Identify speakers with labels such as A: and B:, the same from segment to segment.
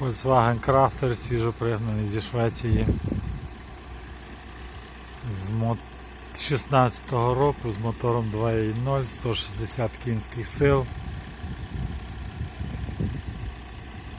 A: Volkswagen Crafter свіжо пригнаний зі Швеції. З мо... 16-го року з мотором 2.0, 160 кінських сил.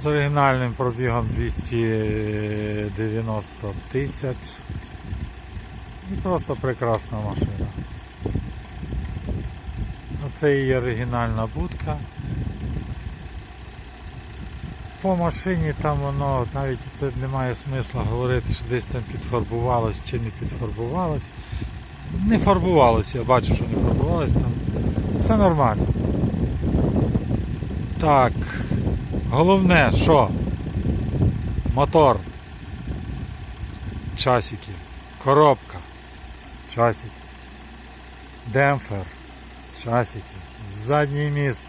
A: З оригінальним пробігом 290 тисяч. І просто прекрасна машина. Оце і оригінальна будка. По машині там воно навіть це немає смисла говорити, що десь там підфарбувалось чи не підфарбувалось. Не фарбувалось, я бачу, що не фарбувалось там. Все нормально. Так. Головне, що? Мотор. Часики. Коробка. Часики. Демпфер. Часики. Задній міст.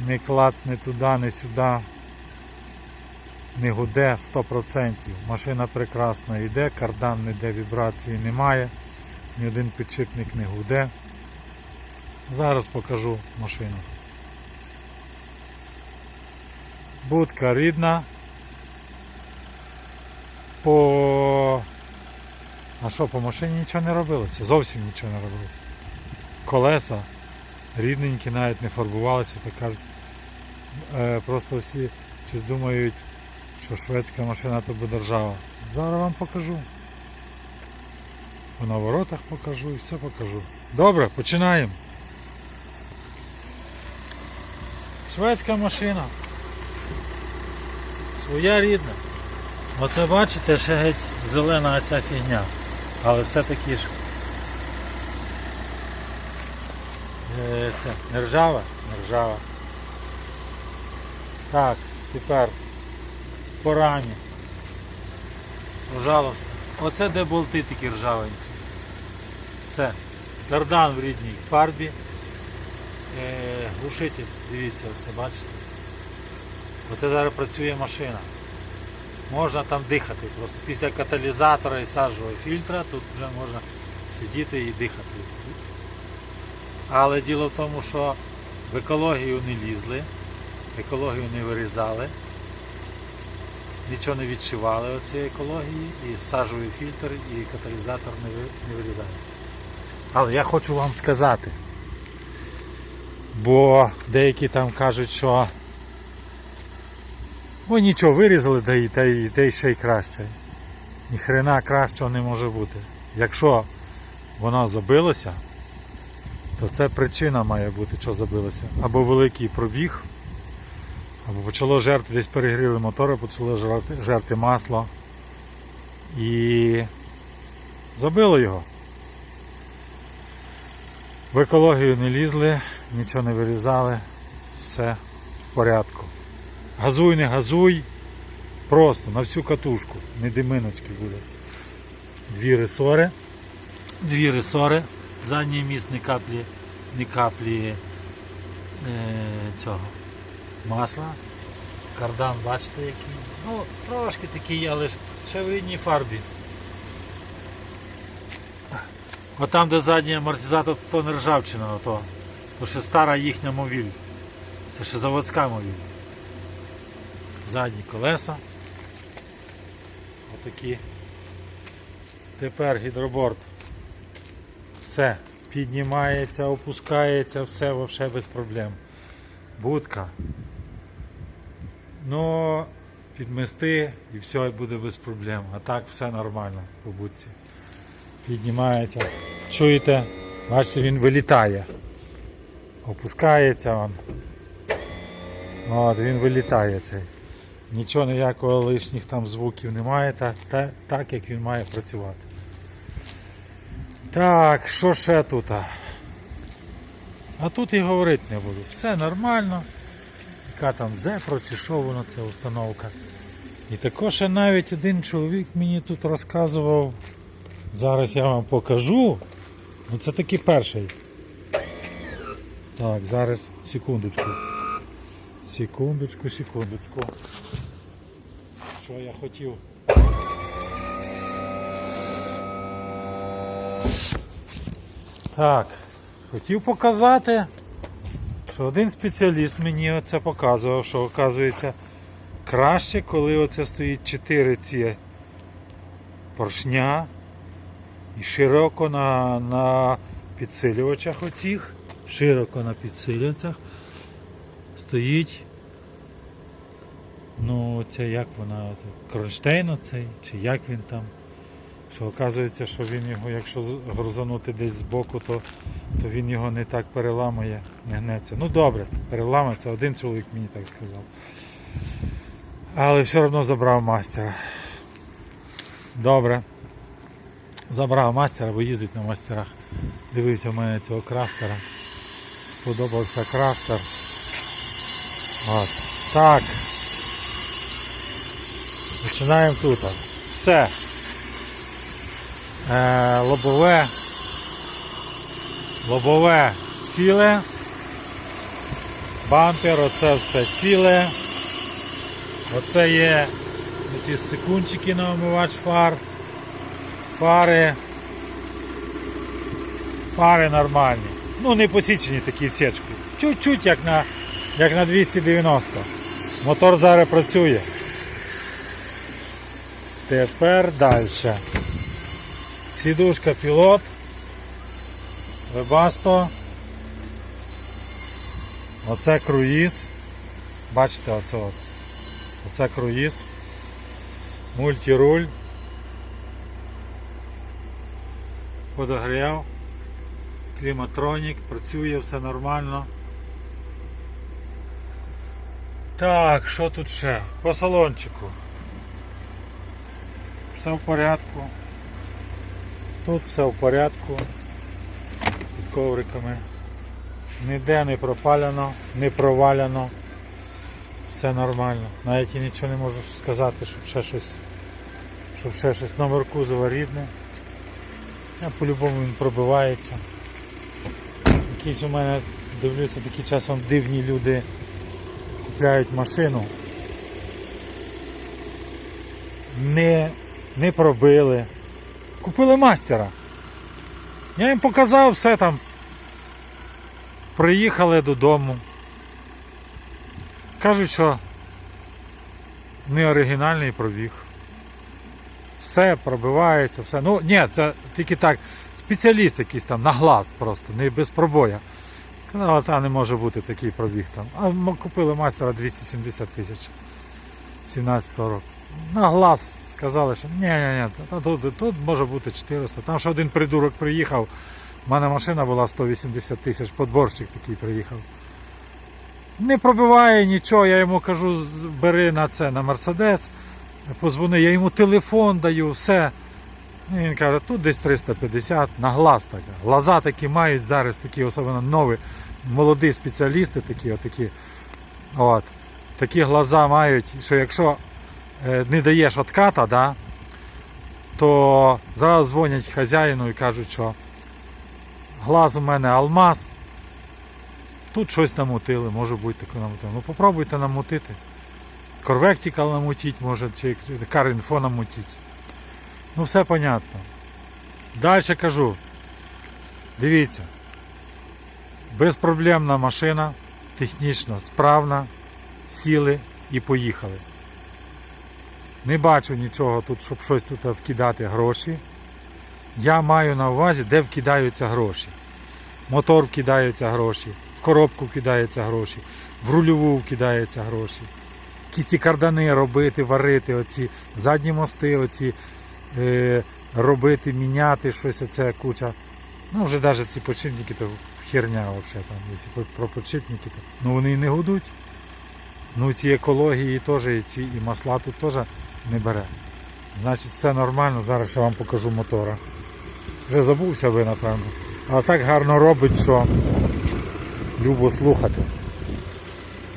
A: Не клац не туди, не сюди. Не гуде 100%. Машина прекрасно йде, кардан ніде вібрації немає, ні один підшипник не гуде. Зараз покажу машину. Будка рідна. По... А що, по машині нічого не робилося? Зовсім нічого не робилося. Колеса рідненькі, навіть не фарбувалися, так кажуть. Е, просто всі щось думають, що шведська машина то буде ржава. Зараз вам покажу. По наворотах покажу і все покажу. Добре, починаємо. Шведська машина. Своя рідна. Оце бачите, ще геть зелена ця фігня. Але все-таки ж. Е, Це не ржава? Не ржава. Так, тепер по рамі. Пожалуйста. Оце де болти такі ржавенькі. Все. Кардан в рідній фарбі. Е, глушитель, дивіться, оце бачите. Оце зараз працює машина. Можна там дихати. Просто після каталізатора і саджового фільтра тут вже можна сидіти і дихати. Але діло в тому, що в екологію не лізли, екологію не вирізали, нічого не відшивали оцієї екології, і сажовий фільтр, і каталізатор не, ви- вирізали. Але я хочу вам сказати, бо деякі там кажуть, що ви нічого вирізали, та й, та й, та й ще й краще. Ні хрена кращого не може бути. Якщо воно забилося, то це причина має бути, що забилося. Або великий пробіг, або почало жерти, десь перегріли мотори, почало жерти, жерти масло і забило його. В екологію не лізли, нічого не вирізали, все в порядку. Газуй, не газуй, просто на всю катушку, не диминочки буде. Дві ресори. Дві ресори. Задній міст не каплі, не каплі е, цього масла. Кардан, бачите який. Ну, трошки такий, але ж ще в рідній фарбі. От там, де задній амортизатор, то не ржавчина, то, то ще стара їхня мовіль. Це ще заводська мовіль. Задні колеса. Отакі. Тепер гідроборд. Все. Піднімається, опускається, все взагалі без проблем. Будка. Ну, підмести і все буде без проблем. А так все нормально по будці. Піднімається. Чуєте? Бачите, він вилітає. Опускається он. От, він вилітає цей. Нічого ніякого лишніх там звуків немає, так, так як він має працювати. Так, що ще тут? А тут і говорити не буду. Все нормально. Яка там зепро чи що воно це установка. І також ще навіть один чоловік мені тут розказував. Зараз я вам покажу. Ну це таки перший. Так, зараз секундочку. Секундочку, секундочку. Що я хотів? Так, хотів показати, що один спеціаліст мені оце показував, що оказується Краще, коли оце стоїть 4 ці поршня і широко на, на підсилювачах оцих, широко на підсилювачах стоїть. Ну, це як вона, кронштейн оцей, чи як він там. Що оказується, що він його, якщо з- грузанути десь збоку, то, то він його не так переламує, не гнеться. Ну добре, переламується, один чоловік мені так сказав. Але все одно забрав мастера. Добре. Забрав мастера, бо їздить на мастерах. Дивився в мене цього крафтера. Сподобався крафтер. От. Так. Починаємо тут. Все. Е, лобове. Лобове ціле. Бампер, оце все ціле. Оце є ці секундчики на омивач фар. Фари. Фари нормальні. Ну, не посічені такі в сечку. Чуть-чуть як на, як на 290. Мотор зараз працює. Тепер далі. Сідушка пілот. Вебасто. Оце круїз. Бачите, оце от. Оце круїз. Мультируль. Подогрів. Кліматронік, працює, все нормально. Так, що тут ще? По салончику. Все в порядку. Тут все в порядку. Під ковриками. Ніде не пропалено, не провалено. Все нормально. Навіть і нічого не можу сказати, щоб ще щось. Щоб ще щось. Номер кузова рідне. Я по-любому він пробивається. Якісь у мене, дивлюся, такі часом дивні люди купляють машину. Не, не пробили. Купили мастера. Я їм показав все там. Приїхали додому. Кажуть, що не оригінальний пробіг. Все пробивається, все. Ну, ні, це тільки так. Спеціаліст якийсь там на глаз просто, не без пробоя. Сказали, та не може бути такий пробіг там. А ми купили мастера 270 тисяч 17 року. На глаз сказали, що ні, ні, ні, тут, тут може бути 400. Там ще один придурок приїхав. У мене машина була 180 тисяч, подборщик такий приїхав. Не пробиває нічого, я йому кажу, бери на це, на Мерседес, позвони, я йому телефон даю, все. І він каже, тут десь 350, на глаз така. Глаза такі мають зараз, такі особливо нові, молоді спеціалісти такі, отакі. От. Такі глаза мають, що якщо не даєш отката, да, то зараз дзвонять хазяїну і кажуть, що глаз у мене алмаз. Тут щось намутили, може бути таке намутили. Ну попробуйте намутити. Корвектикал намутіть, може, чи карінфо намутіть. Ну все понятно. Далі кажу. Дивіться. Безпроблемна машина, технічно справна, сіли і поїхали. Не бачу нічого тут, щоб щось тут вкидати гроші. Я маю на увазі, де вкидаються гроші. Мотор вкидаються гроші, в коробку вкидаються гроші, в рульову вкидаються гроші. Ці кардани робити, варити, оці задні мости, оці е, робити, міняти щось оце куча. Ну, вже навіть ці почипники, то херня взагалі там, якщо про почипники, то ну вони і не гудуть. Ну ці екології теж, і ці і масла тут теж не бере. Значить, все нормально, зараз я вам покажу мотора. Вже забувся ви, напевно. Але так гарно робить, що любо слухати.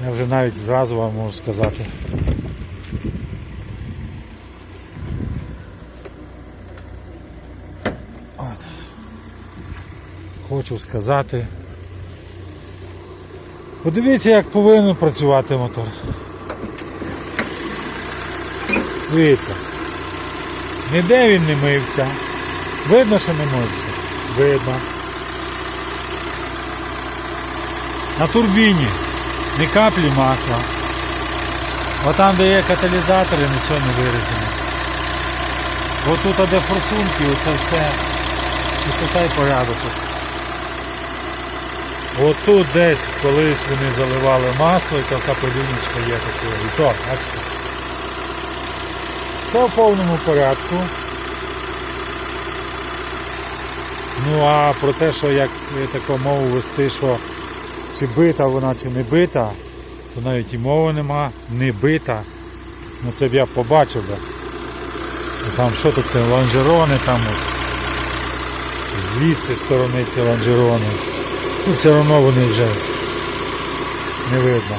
A: Я вже навіть зразу вам можу сказати. От. Хочу сказати. Подивіться, як повинен працювати мотор. Дивіться. Ніде він не мився. Видно, що не мився? Видно. На турбіні ні каплі масла. Отам, де є каталізатори, нічого не вирізано. Отут, де форсунки, оце все чистота і порядочок. Отут десь колись вони заливали масло і така пилюнечка є така. І то, бачите? Це в повному порядку. Ну а про те, що як е, таку мову вести, що чи бита вона, чи не бита, то навіть і мови нема, не бита. Ну це б я побачив би. Там що тут лонжерони там Звідси сторони ці лонжерони. Ну все одно вони вже не видно.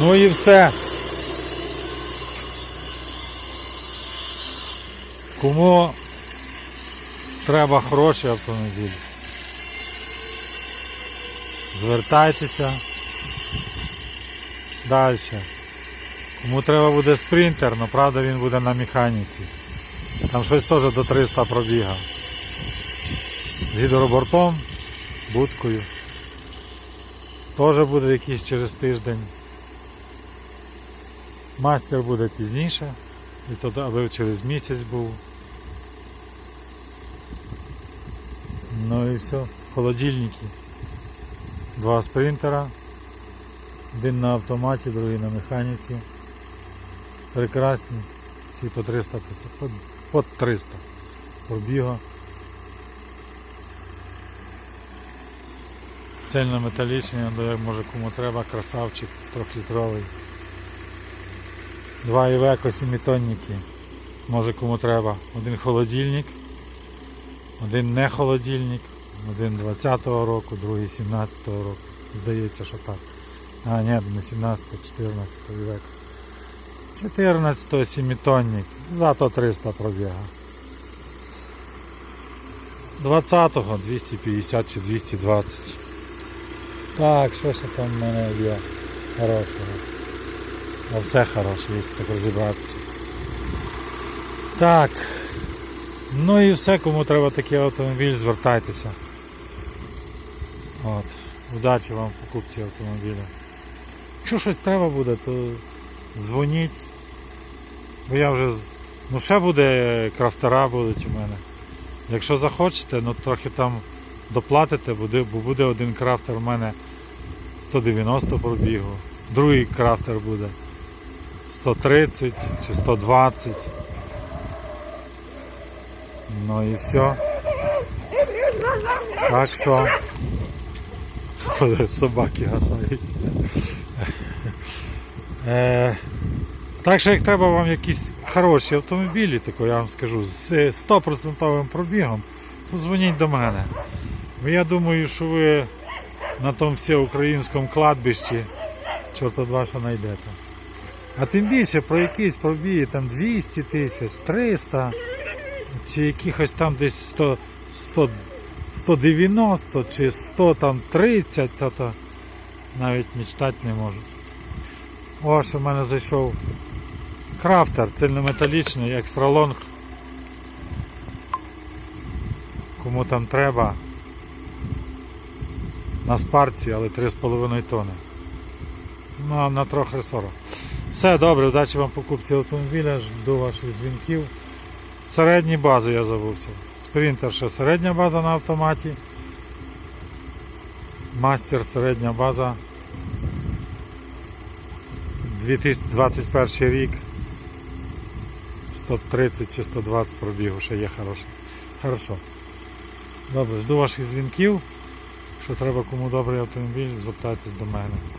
A: Ну і все. Кому треба хороший автомобіль, звертайтеся. Далі. Кому треба буде спринтер, але правда він буде на механіці. Там щось теж до 300 пробігав. З гідробортом, будкою. Теж буде якийсь через тиждень. Мастер буде пізніше. І тоді, аби через місяць був. Ну і все. Холодильники. Два спринтера. Один на автоматі, другий на механіці. Прекрасні. Всі по 300 по, по 300 пробіга. Цельнометалічний, або як може кому треба, красавчик трьохлітровий. Два івеко сімітонники. Може кому треба. Один холодильник, один не холодильник, один 20-го року, другий 17-го року. Здається, що так. А, ні, не 17, 14 івеко. 14 сімітонник, зато 300 пробіга. 20-го 250 чи 220. Так, що ще там в мене є хорошого? А все хороше, якщо так розібратися. Так. Ну і все, кому треба такий автомобіль, звертайтеся. От. Удачі вам в покупці автомобіля. Якщо щось треба буде, то дзвоніть. Бо я вже ну ще буде крафтера будуть у мене. Якщо захочете, ну трохи там доплатите, бо буде один крафтер у мене 190 пробігу, другий крафтер буде 130 чи 120. Ну і все. Так що собаки гасають. Е, так що як треба вам якісь хороші автомобілі, тако я вам скажу, з 100% пробігом, то дзвоніть до мене. Бо я думаю, що ви на тому всеукраїнському кладбищі чорта два що знайдете. А тим більше про якісь пробіги, там 200 тисяч, 300, чи якихось там десь 100, 100, 190 чи 100 там 30, то, то навіть мечтати не можу. О, що в мене зайшов крафтер цельнометалічний, екстралонг. Кому там треба. На спарці, але 3,5 тони. Ну, а на трохи 40. Все добре, удачі вам покупці автомобіля, жду ваших дзвінків. Середні бази я забувся. Спринтер ще середня база на автоматі. Мастер середня база. 2021 рік. 130 чи 120 пробігу ще є хороший. Хорошо. Добре, жду ваших дзвінків. Якщо треба кому добрий автомобіль, звертайтесь до мене.